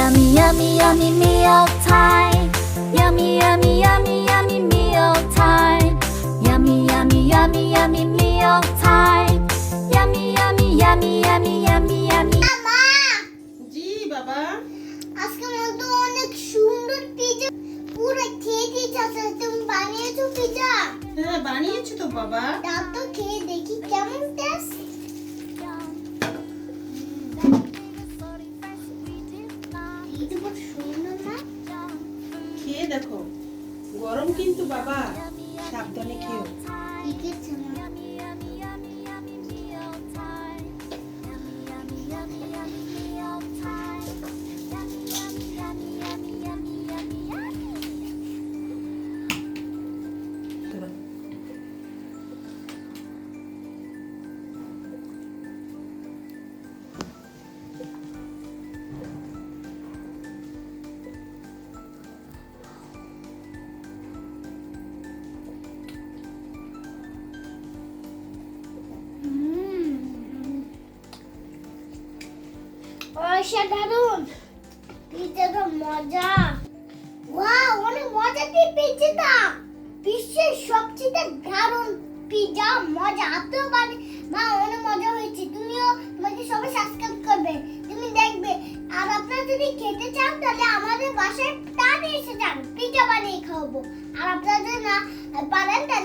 yummy, yummy, yummy meal time. Yummy, yummy, yummy, yummy meal time. Yummy, yummy, yummy, yummy meal time. Yummy, yummy, yummy, yummy, yummy, yummy. মা জি বাবা আজকে মতো অনেক সুন্দর pizza পুরো খেয়ে দিয়েছে আচ্ছা তুমি বানিয়েছো পিজা হ্যাঁ বানিয়েছি তো বাবা দাও তো খেয়ে দেখি কেমন টেস্ট কিন্তু বাবা সাবধানে খেও ঠিক আছে মজা। হয়েছে। তুমিও তোমাকে সবাই সাবস্ক্রাইব করবে। তুমি দেখবে। আর আপনারা যদি খেতে চান, তাহলে আমাদের বাসায় টানে এসে যান। পিজা বানিয়ে খাওয়াবো। না